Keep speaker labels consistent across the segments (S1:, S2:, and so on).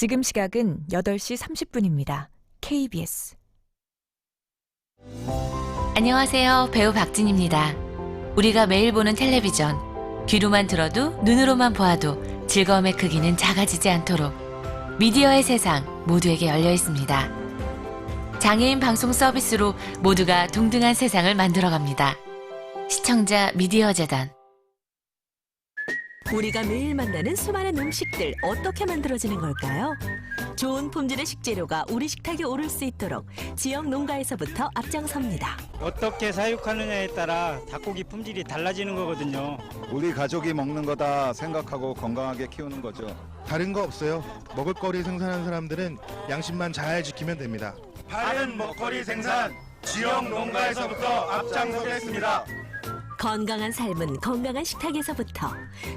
S1: 지금 시각은 8시 30분입니다. KBS.
S2: 안녕하세요. 배우 박진입니다. 우리가 매일 보는 텔레비전. 귀로만 들어도 눈으로만 보아도 즐거움의 크기는 작아지지 않도록 미디어의 세상 모두에게 열려 있습니다. 장애인 방송 서비스로 모두가 동등한 세상을 만들어 갑니다. 시청자 미디어 재단
S3: 우리가 매일 만나는 수많은 음식들 어떻게 만들어지는 걸까요? 좋은 품질의 식재료가 우리 식탁에 오를 수 있도록 지역 농가에서부터 앞장섭니다.
S4: 어떻게 사육하느냐에 따라 닭고기 품질이 달라지는 거거든요.
S5: 우리 가족이 먹는 거다 생각하고 건강하게 키우는 거죠.
S6: 다른 거 없어요. 먹을거리 생산한 사람들은 양심만 잘 지키면 됩니다.
S5: 바른 먹거리 생산 지역 농가에서부터 앞장서겠습니다.
S3: 건강한 삶은 건강한 식탁에서부터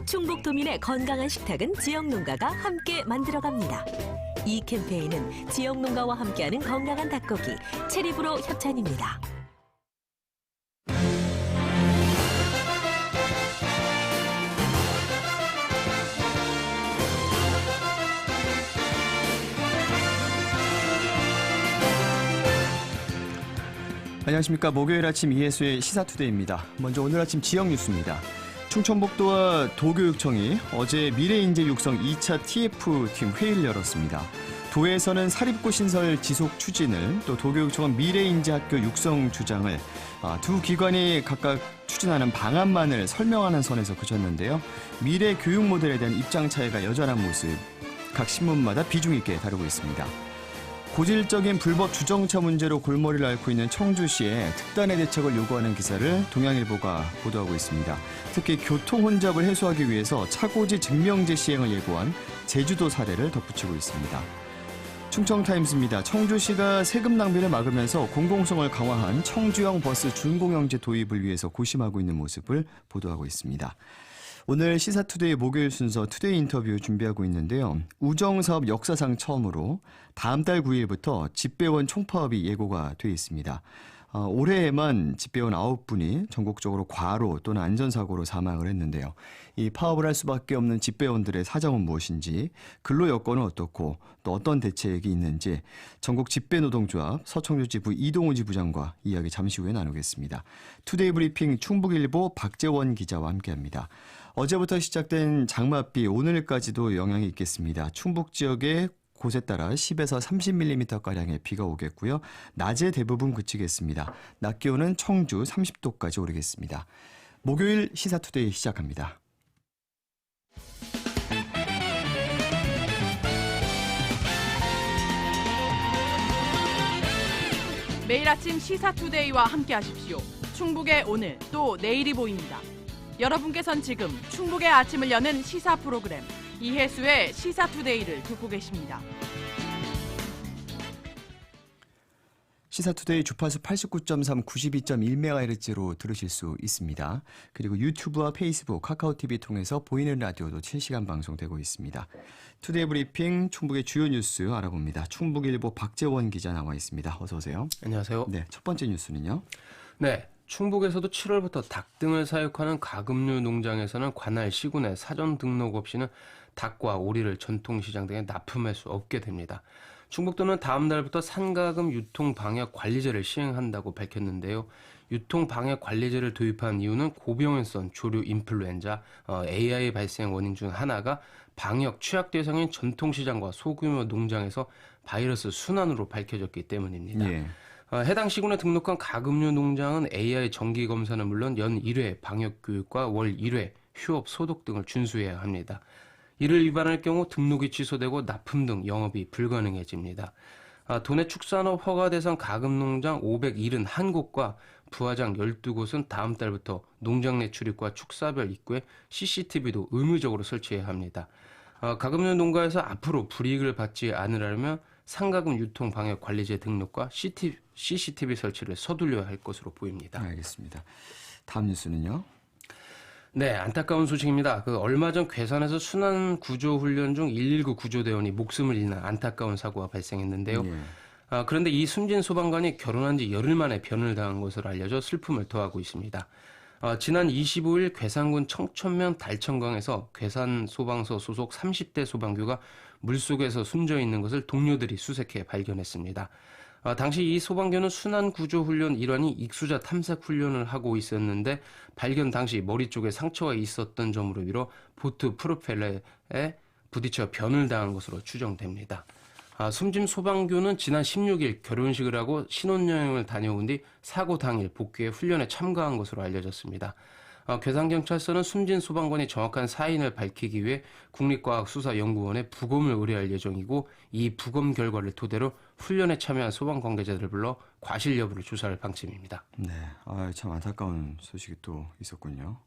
S3: 충북 도민의 건강한 식탁은 지역 농가가 함께 만들어갑니다. 이 캠페인은 지역 농가와 함께하는 건강한 닭고기 체리브로 협찬입니다.
S7: 안녕하십니까. 목요일 아침 이해수의 시사투데이입니다. 먼저 오늘 아침 지역 뉴스입니다. 충청북도와 도교육청이 어제 미래인재 육성 2차 TF팀 회의를 열었습니다. 도에서는 사립고 신설 지속 추진을 또 도교육청은 미래인재 학교 육성 주장을 아, 두 기관이 각각 추진하는 방안만을 설명하는 선에서 그쳤는데요. 미래 교육 모델에 대한 입장 차이가 여전한 모습 각 신문마다 비중 있게 다루고 있습니다. 고질적인 불법 주정차 문제로 골머리를 앓고 있는 청주시에 특단의 대책을 요구하는 기사를 동양일보가 보도하고 있습니다. 특히 교통 혼잡을 해소하기 위해서 차고지 증명제 시행을 예고한 제주도 사례를 덧붙이고 있습니다. 충청타임스입니다. 청주시가 세금 낭비를 막으면서 공공성을 강화한 청주형 버스 준공영제 도입을 위해서 고심하고 있는 모습을 보도하고 있습니다. 오늘 시사투데이 목요일 순서 투데이 인터뷰 준비하고 있는데요. 우정사업 역사상 처음으로 다음 달 9일부터 집배원 총파업이 예고가 돼 있습니다. 어, 올해에만 집배원 9분이 전국적으로 과로 또는 안전사고로 사망을 했는데요. 이 파업을 할 수밖에 없는 집배원들의 사정은 무엇인지, 근로 여건은 어떻고, 또 어떤 대책이 있는지, 전국 집배노동조합 서청주 지부 이동우 지부장과 이야기 잠시 후에 나누겠습니다. 투데이 브리핑 충북일보 박재원 기자와 함께합니다. 어제부터 시작된 장맛비 오늘까지도 영향이 있겠습니다. 충북 지역에 곳에 따라 10에서 30mm가량의 비가 오겠고요. 낮에 대부분 그치겠습니다. 낮 기온은 청주 30도까지 오르겠습니다. 목요일 시사투데이 시작합니다.
S8: 매일 아침 시사투데이와 함께 하십시오. 충북의 오늘 또 내일이 보입니다. 여러분께선 지금 충북의 아침을 여는 시사 프로그램 이혜수의 시사투데이를 듣고 계십니다.
S7: 시사투데이 주파수 89.3, 92.1MHz로 들으실 수 있습니다. 그리고 유튜브와 페이스북, 카카오TV 통해서 보이는 라디오도 실시간 방송되고 있습니다. 투데이 브리핑 충북의 주요 뉴스 알아봅니다. 충북일보 박재원 기자 나와 있습니다. 어서 오세요.
S9: 안녕하세요.
S7: 네, 첫 번째 뉴스는요.
S9: 네. 충북에서도 7월부터 닭 등을 사육하는 가금류 농장에서는 관할 시군의 사전 등록 없이는 닭과 오리를 전통시장 등에 납품할 수 없게 됩니다. 충북도는 다음 달부터 산가금 유통 방역 관리제를 시행한다고 밝혔는데요. 유통 방역 관리제를 도입한 이유는 고병원성 조류 인플루엔자 어, AI 발생 원인 중 하나가 방역 취약 대상인 전통시장과 소규모 농장에서 바이러스 순환으로 밝혀졌기 때문입니다.
S7: 예.
S9: 어, 해당 시군에 등록한 가금류 농장은 AI 정기 검사는 물론 연 1회 방역 교육과 월 1회 휴업 소독 등을 준수해야 합니다. 이를 위반할 경우 등록이 취소되고 납품 등 영업이 불가능해집니다. 아, 도내 축산업 허가 대상 가금 농장 571곳과 부화장 12곳은 다음 달부터 농장 내 출입과 축사별 입구에 CCTV도 의무적으로 설치해야 합니다. 아, 가금류 농가에서 앞으로 불이익을 받지 않으려면 상가금 유통 방역 관리제 등록과 CCTV 설치를 서둘러야 할 것으로 보입니다.
S7: 알겠습니다. 다음 뉴스는요.
S9: 네, 안타까운 소식입니다. 그 얼마 전 괴산에서 순환 구조 훈련 중 119 구조대원이 목숨을 잃는 안타까운 사고가 발생했는데요.
S7: 예.
S9: 아, 그런데 이 숨진 소방관이 결혼한 지 열흘 만에 변을 당한 것으로 알려져 슬픔을 더하고 있습니다. 어, 지난 25일 괴산군 청천면 달천강에서 괴산 소방서 소속 30대 소방규가 물속에서 숨져 있는 것을 동료들이 수색해 발견했습니다. 어, 당시 이 소방교는 순환 구조 훈련 일환이 익수자 탐색 훈련을 하고 있었는데 발견 당시 머리 쪽에 상처가 있었던 점으로 미뤄 보트 프로펠러에 부딪혀 변을 당한 것으로 추정됩니다. 아, 숨진 소방교는 지난 16일 결혼식을 하고 신혼여행을 다녀온 뒤 사고 당일 복귀해 훈련에 참가한 것으로 알려졌습니다. 아, 괴산경찰서는 숨진 소방관이 정확한 사인을 밝히기 위해 국립과학수사연구원에 부검을 의뢰할 예정이고 이 부검 결과를 토대로 훈련에 참여한 소방 관계자들을 불러 과실 여부를 조사할 방침입니다.
S7: 네, 아, 참 안타까운 소식이 또 있었군요.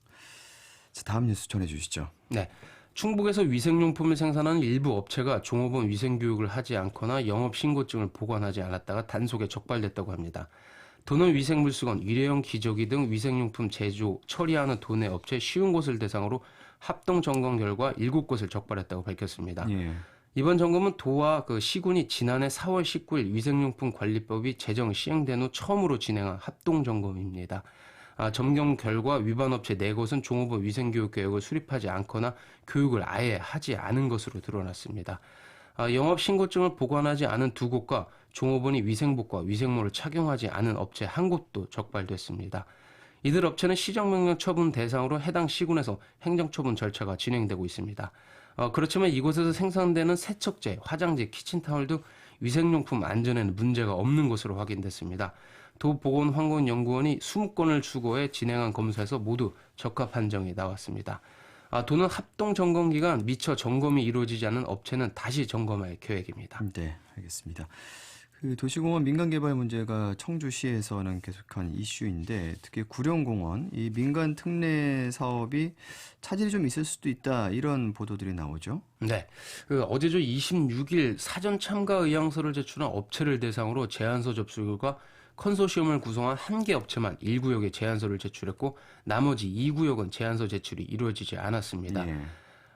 S7: 자, 다음 뉴스 전해주시죠.
S9: 네. 충북에서 위생용품을 생산하는 일부 업체가 종업원 위생교육을 하지 않거나 영업신고증을 보관하지 않았다가 단속에 적발됐다고 합니다. 도는 위생물수건, 일회용 기저귀 등 위생용품 제조, 처리하는 도내 업체 쉬운 곳을 대상으로 합동 점검 결과 7곳을 적발했다고 밝혔습니다.
S7: 예.
S9: 이번 점검은 도와 그 시군이 지난해 4월 19일 위생용품 관리법이 제정 시행된 후 처음으로 진행한 합동 점검입니다. 아, 점검 결과 위반 업체 4곳은 종업원 위생교육 계획을 수립하지 않거나 교육을 아예 하지 않은 것으로 드러났습니다. 아, 영업 신고증을 보관하지 않은 두 곳과 종업원이 위생복과 위생모를 착용하지 않은 업체 한 곳도 적발됐습니다. 이들 업체는 시정명령 처분 대상으로 해당 시군에서 행정처분 절차가 진행되고 있습니다. 어, 그렇지만 이곳에서 생산되는 세척제, 화장지, 키친타월도 위생용품 안전에는 문제가 없는 것으로 확인됐습니다. 도보건환경연구원이 20건을 추구해 진행한 검사에서 모두 적합 판정이 나왔습니다. 아, 도는 합동 점검 기간 미처 점검이 이루어지지 않은 업체는 다시 점검할 계획입니다.
S7: 네, 알겠습니다. 그 도시공원 민간 개발 문제가 청주시에서는 계속한 이슈인데 특히 구룡공원 이 민간 특례 사업이 차질이 좀 있을 수도 있다 이런 보도들이 나오죠.
S9: 네. 그 어제죠 26일 사전 참가 의향서를 제출한 업체를 대상으로 제안서 접수 결과 컨소시엄을 구성한 한 개 업체만 1구역에 제안서를 제출했고 나머지 2구역은 제안서 제출이 이루어지지 않았습니다.
S7: 예.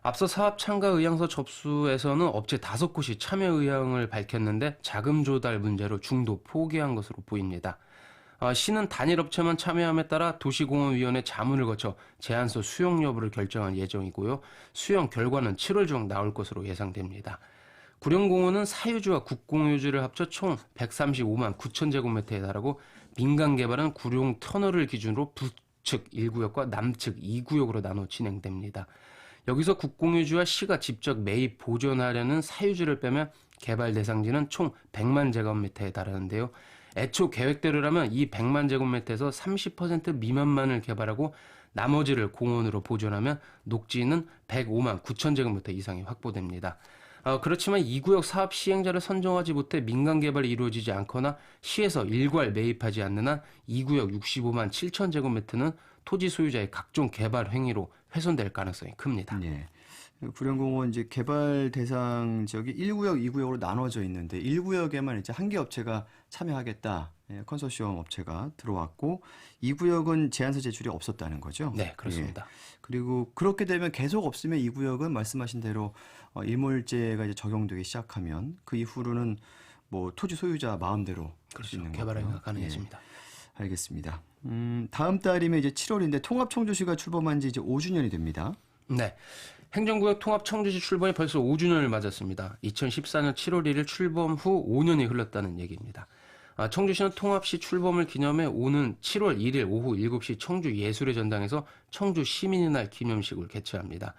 S9: 앞서 사업 참가 의향서 접수에서는 업체 다섯 곳이 참여 의향을 밝혔는데 자금 조달 문제로 중도 포기한 것으로 보입니다. 아, 시는 단일 업체만 참여함에 따라 도시공원위원회 자문을 거쳐 제안서 수용 여부를 결정할 예정이고요. 수용 결과는 7월 중 나올 것으로 예상됩니다. 구룡공원은 사유지와 국공유지를 합쳐 총 135만 9천 제곱미터에 달하고 민간 개발은 구룡 터널을 기준으로 북측 1구역과 남측 2구역으로 나눠 진행됩니다. 여기서 국공유지와 시가 직접 매입 보존하려는 사유지를 빼면 개발 대상지는 총 100만 제곱미터에 달하는데요. 애초 계획대로라면 이 100만 제곱미터에서 30% 미만만을 개발하고 나머지를 공원으로 보존하면 녹지는 105만 9천 제곱미터 이상이 확보됩니다. 어, 그렇지만 2구역 사업 시행자를 선정하지 못해 민간 개발이 이루어지지 않거나 시에서 일괄 매입하지 않는 한 2구역 65만 7천 제곱미터는 토지 소유자의 각종 개발 행위로 훼손될 가능성이 큽니다.
S7: 예. 구룡공원 이제 개발 대상 지역이 1구역, 2구역으로 나눠져 있는데 1구역에만 이제 한 개 업체가 참여하겠다. 예, 컨소시엄 업체가 들어왔고 2구역은 제안서 제출이 없었다는 거죠.
S9: 네, 그렇습니다.
S7: 예. 그리고 그렇게 되면 계속 없으면 2구역은 말씀하신 대로 어, 일몰제가 이제 적용되기 시작하면 그 이후로는 뭐 토지 소유자 마음대로
S9: 그렇죠.
S7: 있는
S9: 개발 행위가
S7: 거고요.
S9: 가능해집니다.
S7: 예, 알겠습니다. 음, 다음 달이면 이제 7월인데 통합청주시가 출범한 지 이제 5주년이 됩니다.
S9: 네. 행정구역 통합 청주시 출범이 벌써 5주년을 맞았습니다. 2014년 7월 1일 출범 후 5년이 흘렀다는 얘기입니다. 아, 청주시는 통합시 출범을 기념해 오는 7월 1일 오후 7시 청주 예술의 전당에서 청주 시민의 날 기념식을 개최합니다.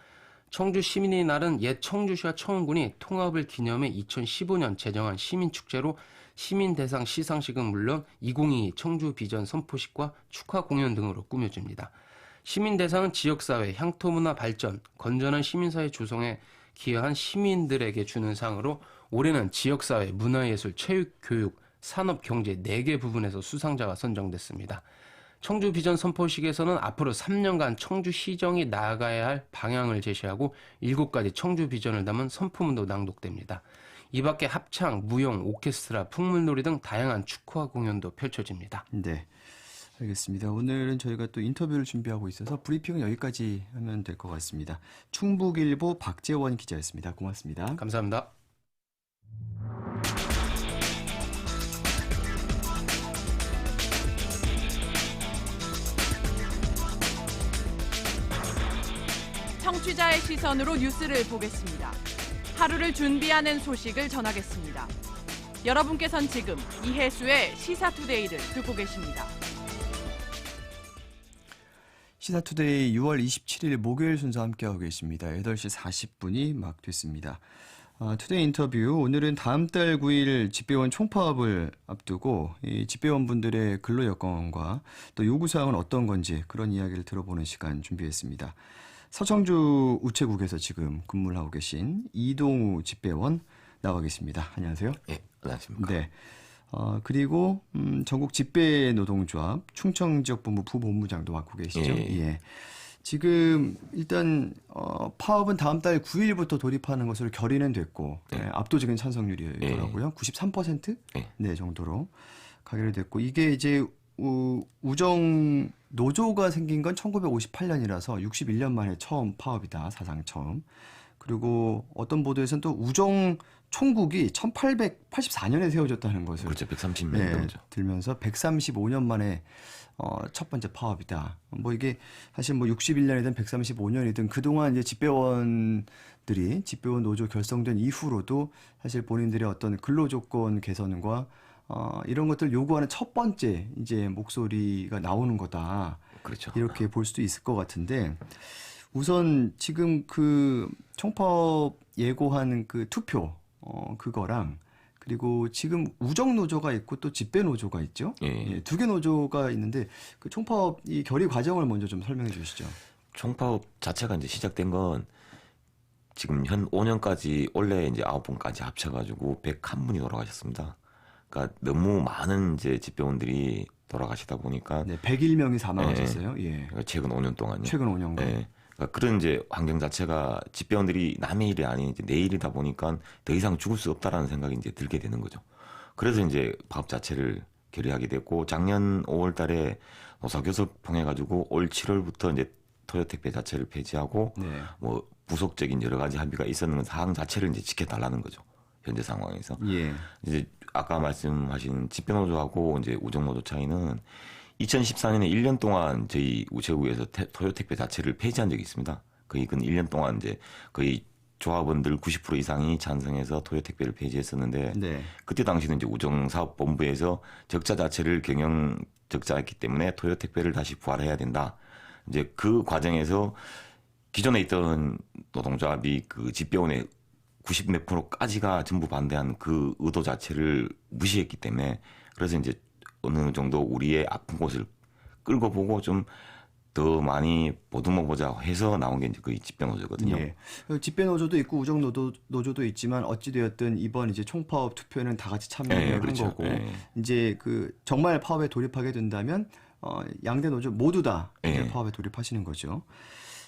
S9: 청주 시민의 날은 옛 청주시와 청운군이 통합을 기념해 2015년 제정한 시민축제로 시민 대상 시상식은 물론 2022 청주 비전 선포식과 축하 공연 등으로 꾸며집니다. 시민 대상은 지역사회, 향토문화 발전, 건전한 시민사회 조성에 기여한 시민들에게 주는 상으로 올해는 지역사회, 문화예술, 체육, 교육, 산업, 경제 4개 부분에서 수상자가 선정됐습니다. 청주 비전 선포식에서는 앞으로 3년간 청주 시정이 나아가야 할 방향을 제시하고 7가지 청주 비전을 담은 선포문도 낭독됩니다. 이 밖에 합창, 무용, 오케스트라, 풍물놀이 등 다양한 축하 공연도 펼쳐집니다.
S7: 네. 알겠습니다. 오늘은 저희가 또 인터뷰를 준비하고 있어서 브리핑은 여기까지 하면 될 것 같습니다. 충북일보 박재원 기자였습니다. 고맙습니다.
S9: 감사합니다.
S8: 청취자의 시선으로 뉴스를 보겠습니다. 하루를 준비하는 소식을 전하겠습니다. 여러분께선 지금 이혜수의 시사투데이를 듣고 계십니다.
S7: 시사투데이 6월 27일 목요일 순서 함께하고 계십니다. 8시 40분이 막 됐습니다. 아, 투데이 인터뷰 오늘은 다음 달 9일 집배원 총파업을 앞두고 이 집배원분들의 근로 여건과 또 요구 사항은 어떤 건지 그런 이야기를 들어보는 시간 준비했습니다. 서청주 우체국에서 지금 근무를 하고 계신 이동우 집배원 나와 계십니다. 안녕하세요.
S10: 예, 안녕하십니까.
S7: 네. 어, 그리고 음, 전국 집배 노동조합 충청 지역 본부 부본부장도 맡고 계시죠.
S10: 예.
S7: 예. 지금 일단 어, 파업은 다음 달 9일부터 돌입하는 것으로 결의는 됐고
S10: 예.
S7: 예, 압도적인 찬성률이더라고요. 93%
S10: 예.
S7: 네 정도로 가결이 됐고 이게 이제 우, 우정 노조가 생긴 건 1958년이라서 61년 만에 처음 파업이다 사상 처음. 그리고 어떤 보도에서는 또 우정 총국이 1884년에 세워졌다는 것을
S10: 그렇죠. 130명
S7: 네,
S10: 넘죠.
S7: 들면서 135년 만에 어, 첫 번째 파업이다. 뭐 이게 사실 뭐 61년이든 135년이든 그동안 이제 집배원들이 집배원 노조 결성된 이후로도 사실 본인들의 어떤 근로 조건 개선과 어, 이런 것들 요구하는 첫 번째 이제 목소리가 나오는 거다.
S10: 그렇죠.
S7: 이렇게 볼 수도 있을 것 같은데 우선 지금 그 총파업 예고한 그 투표 어 그거랑 그리고 지금 우정 노조가 있고 또 집배 노조가 있죠.
S10: 예.
S7: 두개 노조가 있는데 그 총파업 이 결의 과정을 먼저 좀 설명해 주시죠.
S10: 총파업 자체가 이제 시작된 건 지금 현 5년까지 원래 이제 9분까지 합쳐가지고 101분이 돌아가셨습니다. 그러니까 너무 많은 이제 집배원들이 돌아가시다 보니까
S7: 네, 101명이 사망하셨어요. 예.
S10: 그러니까 최근 5년 동안요.
S7: 최근 5년간.
S10: 예. 그러니까 그런 이제 환경 자체가 집배원들이 남의 일이 아닌 이제 내 일이다 보니까 더 이상 죽을 수 없다라는 생각이 이제 들게 되는 거죠. 그래서 이제 파업 자체를 결의하게 됐고 작년 5월 달에 노사교섭 통해 가지고 올 7월부터 이제 토요택배 자체를 폐지하고
S7: 네.
S10: 뭐 부속적인 여러 가지 합의가 있었는 사항 자체를 이제 지켜달라는 거죠. 현재 상황에서.
S7: 예.
S10: 이제 아까 말씀하신 집배노조하고 이제 우정노조 차이는 2014년에 1년 동안 저희 우체국에서 태- 토요택배 자체를 폐지한 적이 있습니다. 거의 그 1년 동안 이제 거의 조합원들 90% 이상이 찬성해서 토요택배를 폐지했었는데
S7: 네.
S10: 그때 당시는 이제 우정사업본부에서 적자 자체를 경영 적자였기 때문에 토요택배를 다시 부활해야 된다. 이제 그 과정에서 기존에 있던 노동조합이 그 집배원의 90 몇 프로까지가 전부 반대한 그 의도 자체를 무시했기 때문에 그래서 이제 어느 정도 우리의 아픈 곳을 끌고 보고 좀 더 많이 보듬어 보자 해서 나온 게 이제 그 집배 노조거든요.
S7: 예. 집배 노조도 있고 우정 노조 노조도 있지만 어찌 되었든 이번 이제 총파업 투표는 다 같이 참여를
S10: 예,
S7: 한
S10: 그렇죠.
S7: 거고
S10: 예.
S7: 이제 그 정말 파업에 돌입하게 된다면 어 양대 노조 모두 다
S10: 예.
S7: 파업에 돌입하시는 거죠.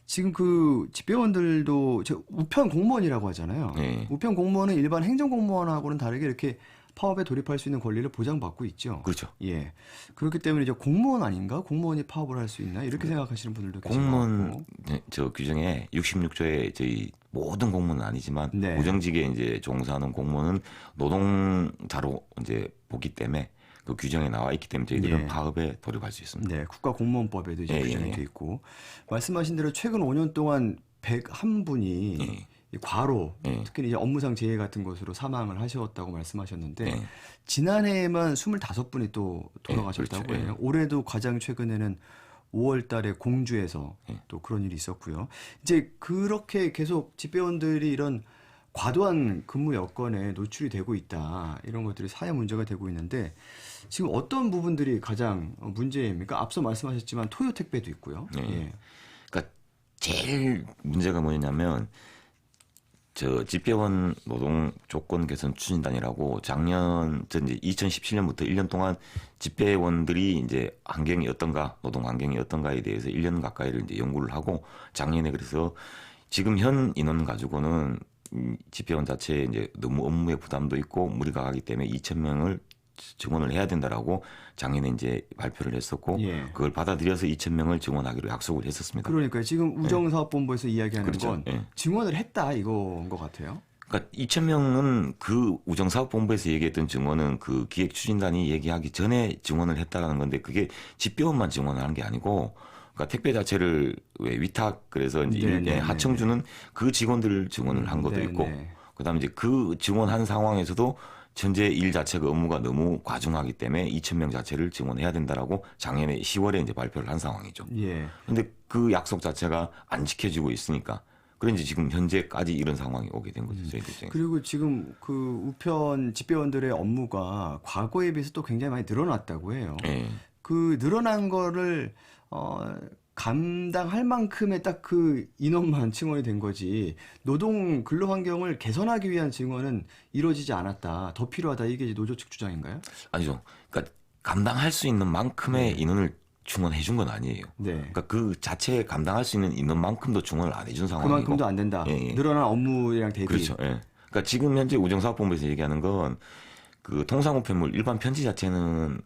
S7: 지금 그 집배원들도 저 우편 공무원이라고 하잖아요.
S10: 예.
S7: 우편 공무원은 일반 행정 공무원하고는 다르게 이렇게 파업에 돌입할 수 있는 권리를 보장받고 있죠.
S10: 그렇죠.
S7: 예. 그렇기 때문에 이제 공무원 아닌가? 공무원이 파업을 할 수 있나? 이렇게 생각하시는 분들도 것
S10: 공무원. 네, 저 규정에 66조에 저희 모든 공무원은 아니지만
S7: 네.
S10: 우정직에 이제 종사하는 공무원은 노동자로 이제 보기 때문에 그 규정에 나와 있기 때문에 저희들은
S7: 예.
S10: 파업에 돌입할 수 있습니다.
S7: 네, 국가공무원법에도 이제
S10: 예,
S7: 규정이
S10: 예, 예.
S7: 돼 있고 말씀하신 대로 최근 5년 동안 101분이
S10: 예.
S7: 과로
S10: 예.
S7: 특히 이제 업무상 재해 같은 것으로 사망을 하셨다고 말씀하셨는데
S10: 예.
S7: 지난해에만 25분이 또 돌아가셨다고
S10: 예, 그렇죠.
S7: 해요. 올해도 가장 최근에는 5월 달에 공주에서
S10: 예.
S7: 또 그런 일이 있었고요. 이제 그렇게 계속 집배원들이 이런 과도한 근무 여건에 노출이 되고 있다. 이런 것들이 사회 문제가 되고 있는데 지금 어떤 부분들이 가장 문제입니까? 앞서 말씀하셨지만 토요 택배도 있고요.
S10: 네.
S7: 예.
S10: 그러니까 제일 문제가 뭐냐면 저 집배원 노동 조건 개선 추진단이라고 작년 전 이제 2017년부터 1년 동안 집배원들이 이제 환경이 어떤가 노동 환경이 어떤가에 대해서 1년 가까이를 이제 연구를 하고 작년에 그래서 지금 현 인원 가지고는 음, 집배원 자체에 이제 너무 업무의 부담도 있고 무리가 가기 때문에 2천 명을 증원을 해야 된다라고 작년에 이제 발표를 했었고
S7: 예.
S10: 그걸 받아들여서 2천 명을 증원하기로 약속을 했었습니다.
S7: 그러니까 지금 우정사업본부에서 이야기하는
S10: 그렇죠.
S7: 건
S10: 예.
S7: 증원을 했다 이거인 것 같아요.
S10: 그러니까 2천 명은 그 우정사업본부에서 얘기했던 증원은 그 기획추진단이 얘기하기 전에 증원을 했다라는 건데 그게 집배원만 증원하는 게 아니고 그러니까 택배 자체를 왜 위탁 그래서 이제
S7: 네,
S10: 일-
S7: 네,
S10: 예,
S7: 네,
S10: 하청주는 그 직원들 증언을 한 것도
S7: 네,
S10: 있고
S7: 네.
S10: 그다음에 이제 그 증언한 상황에서도 현재 일 자체가 업무가 너무 과중하기 때문에 2천 명 자체를 증원해야 된다라고 작년에 10월에 이제 발표를 한 상황이죠.
S7: 예.
S10: 근데 그 약속 자체가 안 지켜지고 있으니까 그런지 지금 현재까지 이런 상황이 오게 된 거죠. 저희들 입장에서.
S7: 그리고 지금 그 우편 집배원들의 업무가 과거에 비해서 또 굉장히 많이 늘어났다고 해요.
S10: 예.
S7: 그 늘어난 거를 어 감당할 만큼의 딱 그 인원만 증원이 된 거지 노동 근로 환경을 개선하기 위한 증원은 이루어지지 않았다. 더 필요하다. 이게 이제 노조 측 주장인가요?
S10: 아니죠. 그러니까 감당할 수 있는 만큼의
S7: 네.
S10: 인원을 충원해 준 건 아니에요.
S7: 네.
S10: 그러니까 그 자체에 감당할 수 있는 인원만큼도 충원을 안 해준 상황이고.
S7: 그만큼도 안 된다.
S10: 예, 예.
S7: 늘어난 업무량 대비.
S10: 그렇죠. 예. 그러니까 지금 현재 우정사업본부에서 얘기하는 건 그 통상우편물 일반 편지 자체는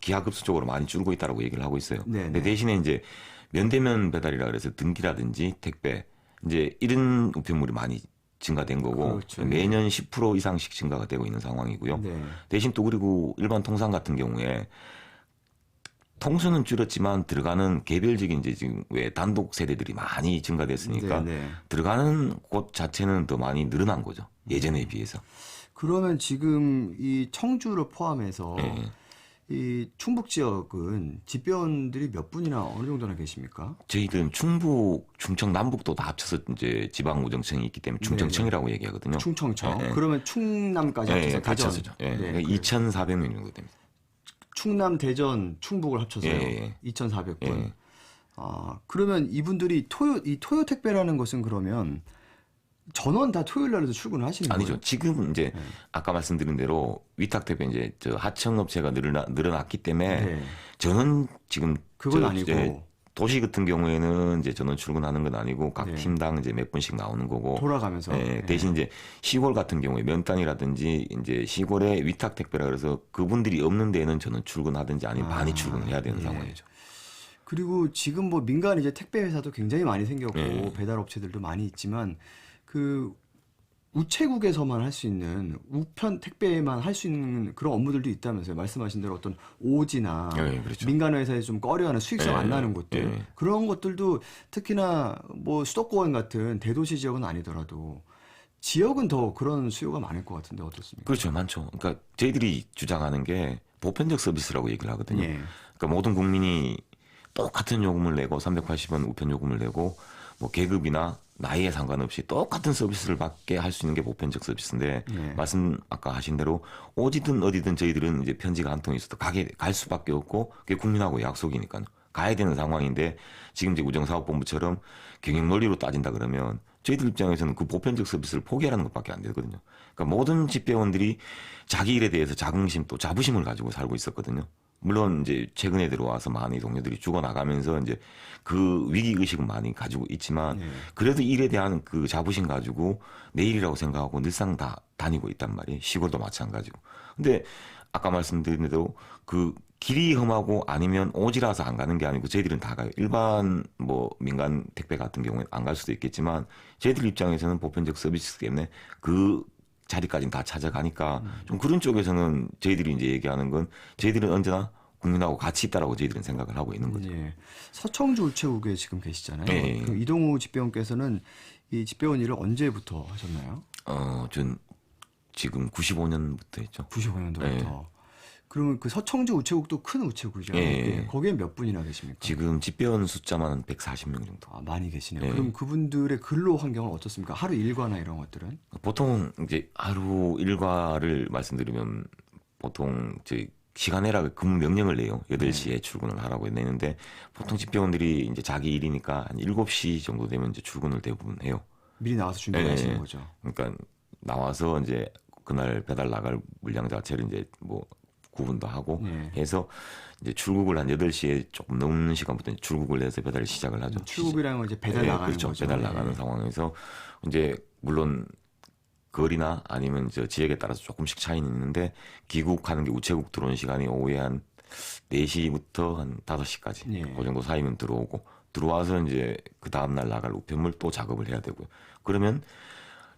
S10: 기하급수적으로 많이 줄고 있다라고 얘기를 하고 있어요.
S7: 네,
S10: 근데
S7: 네.
S10: 대신에 이제 면대면 배달이라 그래서 등기라든지 택배 이제 이런 우편물이 많이 증가된 거고
S7: 그렇죠.
S10: 매년 10% 이상씩 증가가 되고 있는 상황이고요.
S7: 네.
S10: 대신 또 그리고 일반 통상 같은 경우에 통수는 줄었지만 들어가는 개별적인 이제 지금 왜 단독 세대들이 많이 증가됐으니까
S7: 네, 네.
S10: 들어가는 곳 자체는 더 많이 늘어난 거죠. 예전에 비해서.
S7: 그러면 지금 이 청주를 포함해서
S10: 예.
S7: 이 충북 지역은 집배원들이 몇 분이나 어느 정도나 계십니까?
S10: 저희들은 충북, 충청, 남북도 다 합쳐서 이제 지방우정청이 있기 때문에 충청청이라고 얘기하거든요.
S7: 충청청.
S10: 예, 예.
S7: 그러면 충남까지
S10: 예,
S7: 합쳐서
S10: 예, 같이
S7: 대전.
S10: 합쳐죠. 예.
S7: 네, 그
S10: 2,400명 정도 됩니다.
S7: 충남, 대전, 충북을 합쳐서요.
S10: 예, 예.
S7: 2,400분.
S10: 예.
S7: 아, 그러면 이분들이 토요 이 토요 택배라는 것은 그러면 전원 다 토요일 날에도 출근을 하시는
S10: 아니죠.
S7: 거예요?
S10: 지금 이제
S7: 네.
S10: 아까 말씀드린 대로 위탁 대표 이제 저 하청 업체가 늘어나, 늘어났기 때문에
S7: 네.
S10: 저는 지금
S7: 그건
S10: 저
S7: 아니고
S10: 도시 같은 경우에는 이제 저는 출근하는 건 아니고 각
S7: 네.
S10: 팀당 이제 몇 분씩 나오는 거고
S7: 돌아가면서
S10: 예,
S7: 네.
S10: 대신 이제 시골 같은 경우에 면단이라든지 이제 시골에 위탁 택배라 그래서 그분들이 없는 데는 저는 출근하든지 아니면
S7: 아,
S10: 반이 출근해야 되는
S7: 예.
S10: 상황이죠.
S7: 그리고 지금 뭐 민간 이제 택배 회사도 굉장히 많이 생겼고
S10: 네.
S7: 배달 업체들도 많이 있지만 그 우체국에서만 할 수 있는 우편 택배만 할 수 있는 그런 업무들도 있다면서요. 말씀하신 대로 어떤 오지나
S10: 예, 그렇죠.
S7: 민간 회사에 좀 꺼려하는 수익성 안
S10: 예,
S7: 나는 곳들
S10: 예.
S7: 그런 것들도 특히나 뭐 수도권 같은 대도시 지역은 아니더라도 지역은 더 그런 수요가 많을 것 같은데 어떻습니까?
S10: 그렇죠, 많죠. 그러니까 저희들이 주장하는 게 보편적 서비스라고 얘기를 하거든요.
S7: 예.
S10: 그러니까 모든 국민이 똑같은 요금을 내고 380원 우편 요금을 내고 뭐 계급이나 나이에 상관없이 똑같은 서비스를 받게 할 수 있는 게 보편적 서비스인데
S7: 예.
S10: 말씀 아까 하신 대로 어디든 어디든 저희들은 이제 편지가 한 통이 있어도 가게 갈 수밖에 없고 그게 국민하고 약속이니까요. 가야 되는 상황인데 지금 이제 우정사업본부처럼 경영 논리로 따진다 그러면 저희들 입장에서는 그 보편적 서비스를 포기하라는 것밖에 안 되거든요. 그러니까 모든 집배원들이 자기 일에 대해서 자긍심 또 자부심을 가지고 살고 있었거든요. 물론 이제 최근에 들어와서 많이 동료들이 죽어나가면서 이제 그 위기 의식은 많이 가지고 있지만
S7: 예.
S10: 그래도 일에 대한 그 자부심 가지고 내일이라고 생각하고 늘상 다 다니고 있단 말이에요. 시골도 마찬가지고. 근데 아까 말씀드린 대로 그 길이 험하고 아니면 오지라서 안 가는 게 아니고 저희들은 다 가요. 일반 뭐 민간 택배 같은 경우에 안갈 수도 있겠지만 저희들 입장에서는 보편적 서비스 때문에 그 자리까지는 다 찾아가니까 좀 그런 쪽에서는 저희들이 이제 얘기하는 건 저희들은 언제나 국민하고 같이 있다라고 저희들은 생각을 하고 있는 거죠.
S7: 예. 서청주 우체국에 지금 계시잖아요.
S10: 예.
S7: 그 이동우 집배원께서는 이 집배원 일을 언제부터 하셨나요?
S10: 어, 전 지금 95년부터 했죠.
S7: 95년도부터.
S10: 예.
S7: 그러면 그 서청주 우체국도 큰 우체국이죠.
S10: 예.
S7: 거기에 몇 분이나 계십니까?
S10: 지금 집배원 숫자만 한 140명 정도.
S7: 아, 많이 계시네요.
S10: 예.
S7: 그럼 그분들의 근로 환경은 어떻습니까? 하루 일과나 이런 것들은?
S10: 보통 이제 하루 일과를 말씀드리면 보통 저희 시간에라 근무 명령을 내요. 8시에 출근을 하라고 내는데 보통 집배원들이 이제 자기 일이니까 한 7시 정도 되면 이제 출근을 대부분 해요.
S7: 미리 나와서 준비하시는
S10: 예.
S7: 거죠.
S10: 그러니까 나와서 이제 그날 배달 나갈 물량 자체를 이제 뭐 구분도 하고
S7: 예.
S10: 해서 이제 출국을 한 8시에 조금 넘는 시간부터 출국을 해서 배달을 시작을 하죠.
S7: 출국이라는 건 이제 배달
S10: 예,
S7: 나가는
S10: 그렇죠.
S7: 거죠.
S10: 배달 나가는
S7: 예.
S10: 상황에서 이제 물론 거리나 아니면 저 지역에 따라서 조금씩 차이는 있는데 귀국하는 게 우체국 들어오는 시간이 오후에 한 4시부터 한 5시까지
S7: 예.
S10: 그 정도 사이면 들어오고 들어와서 이제 그 다음 날 나갈 우편물 또 작업을 해야 되고요. 그러면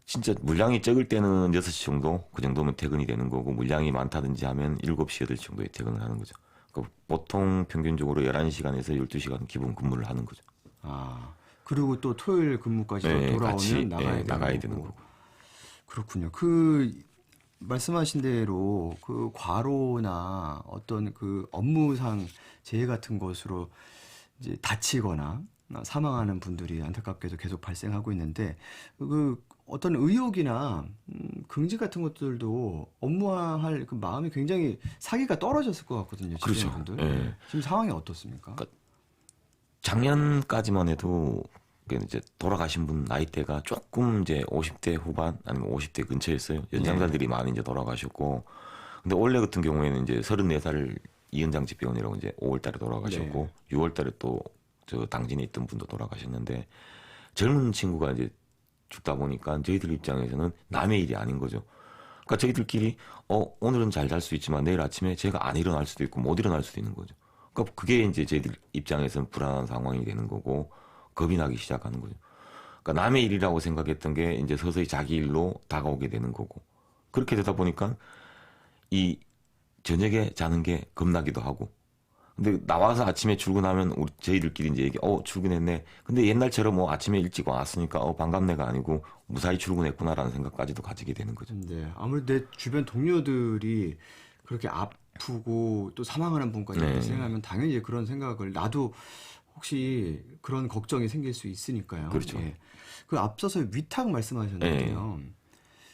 S10: 진짜 물량이 적을 때는 6시 정도 그 정도면 퇴근이 되는 거고 물량이 많다든지 하면 7시 8시 정도에 퇴근을 하는 거죠. 그 보통 평균적으로 11시간에서 12시간 기본 근무를 하는 거죠.
S7: 아 그리고 또 토요일 근무까지
S10: 네,
S7: 돌아오면
S10: 같이,
S7: 나가야,
S10: 예,
S7: 되는,
S10: 나가야. 되는 거고.
S7: 그렇군요. 그 말씀하신 대로 그 과로나 어떤 그 업무상 재해 같은 것으로 이제 다치거나 사망하는 분들이 안타깝게도 계속 발생하고 있는데 그 어떤 의욕이나 음, 긍지 같은 것들도 업무화할 그 마음이 굉장히 사기가 떨어졌을 것 같거든요.
S10: 그렇죠. 예.
S7: 지금 상황이 어떻습니까?
S10: 그러니까 작년까지만 해도 그 이제 돌아가신 분 나이대가 조금 이제 50대 후반 아니면 50대 근처였어요. 연장자들이 많이 이제 돌아가셨고 근데 올해 같은 경우에는 이제 34살 이은장 집배원이라고 이제 5월달에 돌아가셨고 6월달에 또 저 당진에 있던 분도 돌아가셨는데 젊은 친구가 이제 죽다 보니까 저희들 입장에서는 남의 일이 아닌 거죠. 그러니까 저희들끼리 어 오늘은 잘 잘 수 있지만 내일 아침에 제가 안 일어날 수도 있고 못 일어날 수도 있는 거죠. 그러니까 그게 이제 저희들 입장에서는 불안한 상황이 되는 거고 겁이 나기 시작하는 거죠. 그러니까 남의 일이라고 생각했던 게 이제 서서히 자기 일로 다가오게 되는 거고 그렇게 되다 보니까 이 저녁에 자는 게 겁나기도 하고 근데 나와서 아침에 출근하면 우리 저희들끼리 이제 얘기 어 출근했네 근데 옛날처럼 뭐 아침에 일찍 왔으니까 어 반갑네가 아니고 무사히 출근했구나라는 생각까지도 가지게 되는 거죠.
S7: 네, 아무래도 내 주변 동료들이 그렇게 아프고 또 사망하는 분까지
S10: 네.
S7: 발생하면 당연히 이제 그런 생각을 나도 혹시 그런 걱정이 생길 수 있으니까요.
S10: 그렇죠.
S7: 예. 그 앞서서 위탁 말씀하셨는데요.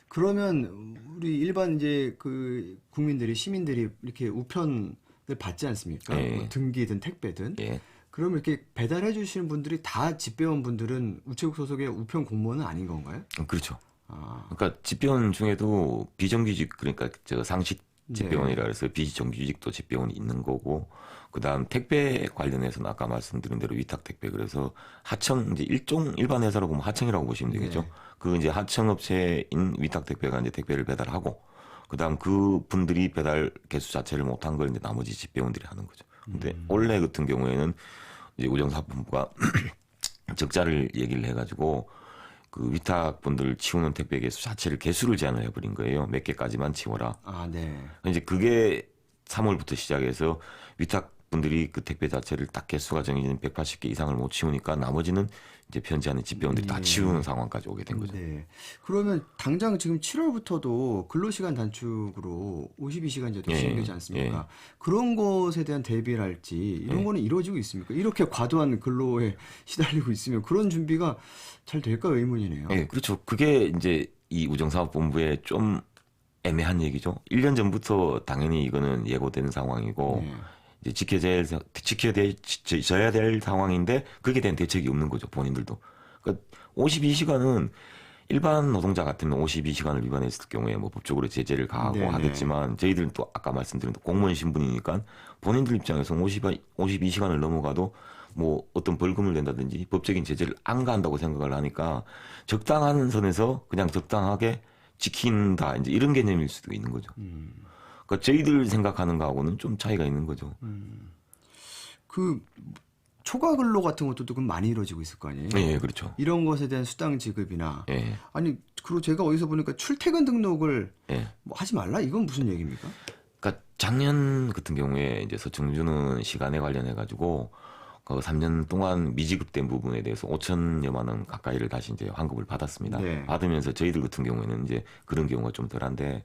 S7: 그러면 우리 일반 이제 그 국민들이 시민들이 이렇게 우편을 받지 않습니까?
S10: 예.
S7: 뭐 등기든 택배든.
S10: 예.
S7: 그러면 이렇게 배달해 주시는 분들이 다 집배원 분들은 우체국 소속의 우편 공무원은 아닌 건가요?
S10: 음, 그렇죠.
S7: 아,
S10: 그러니까 집배원 중에도 비정규직 그러니까 저 상식
S7: 네.
S10: 집배원이라 그래서 비정규직도 집배원이 있는 거고 그다음 택배 관련해서는 아까 말씀드린 대로 위탁 택배 그래서 하청 이제 일종 일반 회사로 보면 하청이라고 보시면 되겠죠.
S7: 네.
S10: 그 이제 하청 업체인 위탁 택배가 이제 택배를 배달하고 그다음 그 분들이 배달 개수 자체를 못한 걸 이제 나머지 집배원들이 하는 거죠. 근데
S7: 음.
S10: 올해 같은 경우에는 이제 우정사본부가 적자를 얘기를 해가지고 그 위탁분들 치우는 택배 개수 자체를 개수를 제한을 해버린 거예요. 몇 개까지만 치워라.
S7: 아, 네.
S10: 이제 그게 3월부터 시작해서 위탁 분들이 그 택배 자체를 딱 개수가 정해진 180개 이상을 못 치우니까 나머지는 이제 편지하는 집배원들이 다
S7: 네.
S10: 치우는 상황까지 오게 된 거죠.
S7: 네. 그러면 당장 지금 7월부터도 근로시간 단축으로 52시간제도
S10: 예,
S7: 시행 되지 않습니까? 그런 것에 대한 대비랄지 이런
S10: 예.
S7: 거는 이루어지고 있습니까? 이렇게 과도한 근로에 시달리고 있으면 그런 준비가 잘 될까 의문이네요.
S10: 예, 그렇죠. 그게 이제 이 우정사업본부의 좀 애매한 얘기죠. 1년 전부터 당연히 이거는 예고된 상황이고
S7: 네.
S10: 지켜져야 지켜야 될, 지- 져야 될 상황인데 그게 대한 대책이 없는 거죠, 본인들도. 그러니까 52시간은 일반 노동자 같으면 52시간을 위반했을 경우에 뭐 법적으로 제재를 가하고
S7: 네네.
S10: 하겠지만 저희들은 또 아까 말씀드린 또 공무원 신분이니까 본인들 입장에서 50, 52시간을 넘어가도 뭐 어떤 벌금을 낸다든지 법적인 제재를 안 가한다고 생각을 하니까 적당한 선에서 그냥 적당하게 지킨다 이제 이런 개념일 수도 있는 거죠.
S7: 음.
S10: 그러니까 저희들 생각하는 거하고는 좀 차이가 있는 거죠.
S7: 그 초과 근로 같은 것도 좀 많이 이루어지고 있을 거 아니에요?
S10: 예, 그렇죠.
S7: 이런 것에 대한 수당 지급이나
S10: 예,
S7: 아니 그리고 제가 어디서 보니까 출퇴근 등록을
S10: 예.
S7: 뭐 하지 말라 이건 무슨 얘기입니까?
S10: 그러니까 작년 같은 경우에 이제 서청주는 시간에 관련해 가지고 그 3년 동안 미지급된 부분에 대해서 5천여만 원 가까이를 다시 이제 환급을 받았습니다.
S7: 네.
S10: 받으면서 저희들 같은 경우에는 이제 그런 경우가 좀 덜한데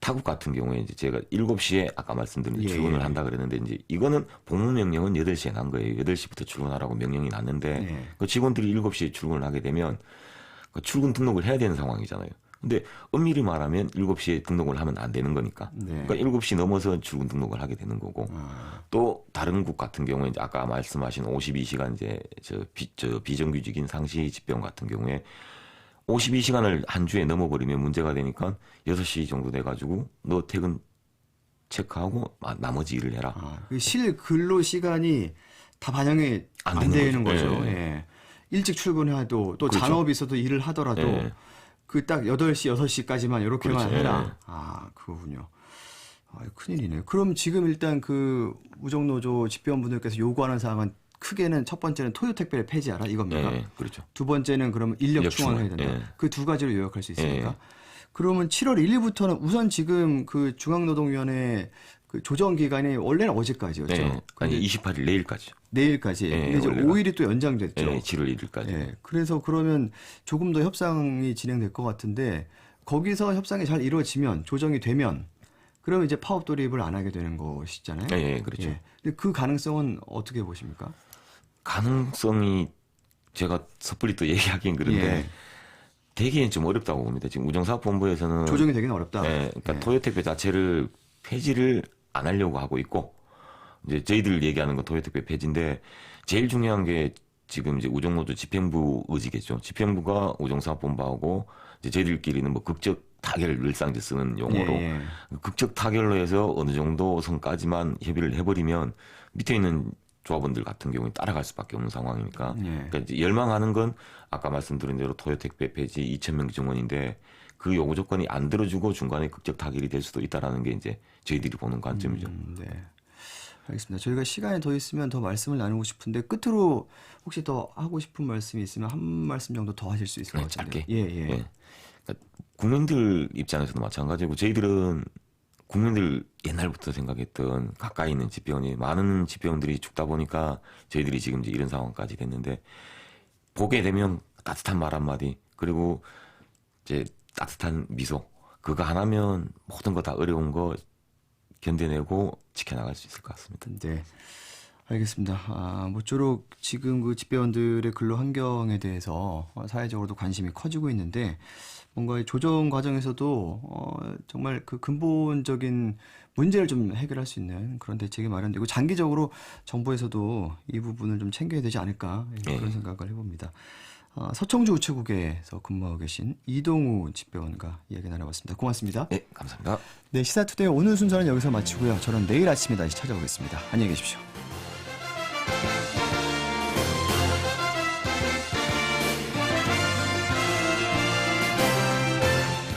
S10: 타국 같은 경우에 이제 제가 7시에 아까 말씀드린
S7: 예,
S10: 출근을
S7: 예.
S10: 한다 그랬는데 이제 이거는 복무 명령은 8시에 난 거예요. 8시부터 출근하라고 명령이 났는데
S7: 네.
S10: 그 직원들이 7시에 출근을 하게 되면 그 출근 등록을 해야 되는 상황이잖아요. 근데 엄밀히 말하면 7시에 등록을 하면 안 되는 거니까.
S7: 네.
S10: 그러니까 7시 넘어서 출근 등록을 하게 되는 거고.
S7: 아,
S10: 또 다른 국 같은 경우에 이제 아까 말씀하신 52시간 이제 저, 비, 저 비정규직인 상시 집병 같은 경우에 52시간을 한 주에 넘어버리면 문제가 되니까 6시 정도 돼가지고 너 퇴근 체크하고 아, 나머지 일을 해라.
S7: 아, 그실 근로 시간이 다 반영이 안,
S10: 안
S7: 되는 거죠.
S10: 거죠.
S7: 예.
S10: 예.
S7: 일찍 출근해도 또
S10: 그렇죠.
S7: 잔업이 있어도 일을 하더라도
S10: 예.
S7: 그딱 8시, 6시까지만 이렇게만
S10: 그렇죠.
S7: 해라.
S10: 예.
S7: 아, 그거군요. 아, 큰일이네요. 그럼 지금 일단 그 우정노조 집배원분들께서 요구하는 사항은 크게는 첫 번째는 토요 택배를 폐지하라 이겁니까?
S10: 예, 그렇죠.
S7: 두 번째는 그러면 인력,
S10: 인력
S7: 충원을 해야
S10: 충원,
S7: 된다.
S10: 예.
S7: 그두 가지로 요약할 수 있습니까?
S10: 예.
S7: 그러면 7월 1일부터는 우선 지금 그 중앙노동위원회 그그 조정 기간이 원래는 어제까지였죠.
S10: 네, 아니 28일 내일까지.
S7: 내일까지.
S10: 예,
S7: 근데 이제
S10: 원래가.
S7: 5일이 또 연장됐죠.
S10: 네, 7월 1일까지.
S7: 예, 그래서 그러면 조금 더 협상이 진행될 것 같은데 거기서 협상이 잘 이루어지면 조정이 되면 그러면 이제 파업 돌입을 안 하게 되는 것이잖아요.
S10: 예, 예, 그렇죠.
S7: 예. 근데 그 가능성은 어떻게 보십니까?
S10: 가능성이 제가 섣불리 또 얘기하긴 그런데
S7: 예.
S10: 되기엔 좀 어렵다고 봅니다. 지금 우정사업본부에서는
S7: 조정이 되기는 어렵다.
S10: 예, 그러니까
S7: 예.
S10: 토요택배 자체를 폐지를 안 하려고 하고 있고 이제 저희들 얘기하는 건 토요택배 폐지인데 제일 중요한 게 지금 이제 우정노조 집행부 의지겠죠. 집행부가 우정사업본부하고 이제 저희들끼리는 뭐 극적 타결을 늘상 이제 쓰는 용어로
S7: 예, 예.
S10: 극적 타결로 해서 어느 정도 선까지만 협의를 해버리면 밑에 있는 조합원들 같은 경우에 따라갈 수밖에 없는 상황이니까
S7: 예.
S10: 그러니까 열망하는 건 아까 말씀드린 대로 토요택배 폐지 2,000명 정원인데 그 요구 조건이 안 들어주고 중간에 극적 타결이 될 수도 있다라는 게 이제 저희들이 보는 관점이죠.
S7: 음, 네. 알겠습니다. 저희가 시간이 더 있으면 더 말씀을 나누고 싶은데 끝으로 혹시 더 하고 싶은 말씀이 있으면 한 말씀 정도 더 하실 수 있을 것
S10: 네,
S7: 같은데.
S10: 짧게.
S7: 예, 예.
S10: 예. 그러니까 국민들 입장에서도 마찬가지고 저희들은 국민들 옛날부터 생각했던 가까이 있는 집배원이 많은 집배원들이 죽다 보니까 저희들이 지금 이제 이런 상황까지 됐는데 보게 되면 따뜻한 말 한마디 그리고 이제 따뜻한 미소 그거 하나면 모든 거 다 어려운 거 견뎌내고 지켜나갈 수 있을 것 같습니다.
S7: 네. 알겠습니다. 아, 모쪼록 지금 그 집배원들의 근로 환경에 대해서 어, 사회적으로도 관심이 커지고 있는데 뭔가 이 조정 과정에서도 어, 정말 그 근본적인 문제를 좀 해결할 수 있는 그런 대책이 마련되고 장기적으로 정부에서도 이 부분을 좀 챙겨야 되지 않을까 예, 그런
S10: 예.
S7: 생각을 해봅니다. 어, 서청주 우체국에서 근무하고 계신 이동우 집배원과 이야기 나눠봤습니다. 고맙습니다.
S10: 네, 감사합니다.
S7: 네, 시사투데이 오늘 순서는 여기서 마치고요. 저는 내일 아침에 다시 찾아오겠습니다. 안녕히 계십시오. Yeah.